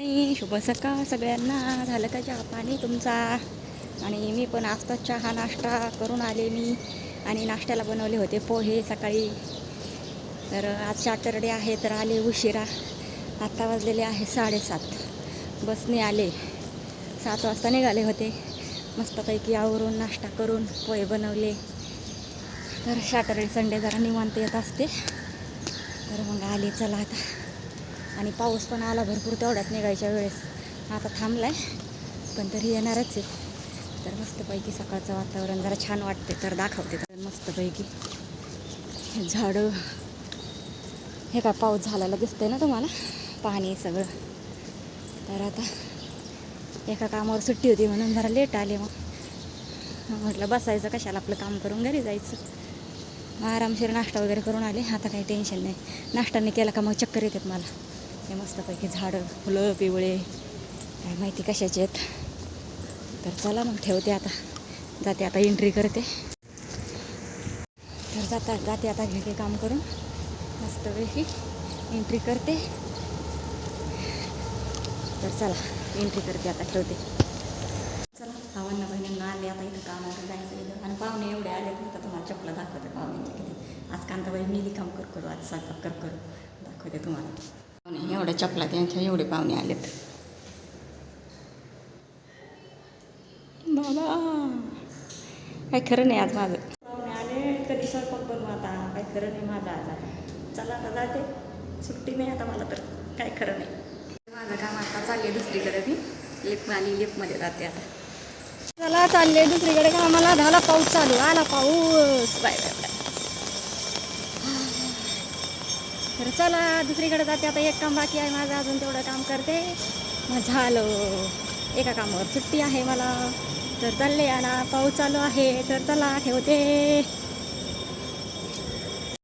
आणि शुभ सकाळ सगळ्यांना. झालं का चहा पाणी तुमचा? आणि मी पण आजचा चहा नाश्ता करून आले मी. आणि नाश्त्याला बनवले होते पोहे सकाळी. तर आज सॅटरडे आहे तर आले उशिरा. आत्ता वाजलेले आहे साडेसात. बसने आले. सात वाजता निघाले होते. मस्तपैकी आवरून नाश्ता करून पोहे बनवले. तर सॅटरडे संडे जरा निवांत येत असते. तर मग आले चला आता. आणि पाऊस पण आला भरपूर तेवढ्यात निघायच्या वेळेस. आता थांबलाय पण तरी येणारच आहे. तर मस्तपैकी सकाळचं वातावरण जरा छान वाटते तर दाखवते तर मस्तपैकी. झाडं हे काय पाऊस झालेला दिसतंय ना तुम्हाला? पाणी सगळं. तर आता एका कामावर सुट्टी होती म्हणून जरा लेट आले मग. म्हटलं बसायचं कशाला आपलं काम करून घरी जायचं? मग आरामशीर नाश्ता वगैरे करून आले. आता काही टेन्शन नाही. नाश्ता नाही केला का मग चक्कर येतात मला. हे मस्तपैकी झाडं फुलं पिवळे. काय माहिती कशाचे आहेत. तर चला मग ठेवते आता. जाते आता एंट्री करते. तर जाता जाते आता घेते काम करून. मस्तपैकी एंट्री करते. तर चला एंट्री करते आता ठेवते. चला भावांना बहिणींना आले आता इथं कामावर जायचं इथं. आणि पाहुणे एवढे आले तर तुम्हाला चपला दाखवते पाहुणे किती. आज कांताबाई मी काम कर करू. आज स्वयंपाक कर करू. दाखवते तुम्हाला. एवढ्या चपला त्यांच्या एवढे पाहुणे आलेत. बाबा काय खरं नाही आज माझं. पाहुणे आले कधी स्वयंपाक बनवू आता? काय खरं नाही माझं आज. चला आता जाते. सुट्टी नाही आता मला तर. काय खरं नाही. माझं काम आता चालले दुसरीकडे मी लिफ्ट आणि लिफ्टमध्ये जाते आता. चला चालले दुसरीकडे. कामाला झाला पाऊस चालू. आला पाऊस. बाय बाय बाय तर चला दुसरीकडे जाते. आता एक काम बाकी आहे माझं. अजून तेवढं काम करते. मग झालं एका कामावर सुट्टी आहे मला. तर चालले आणा पाऊस चालू आहे. तर चला ठेवते.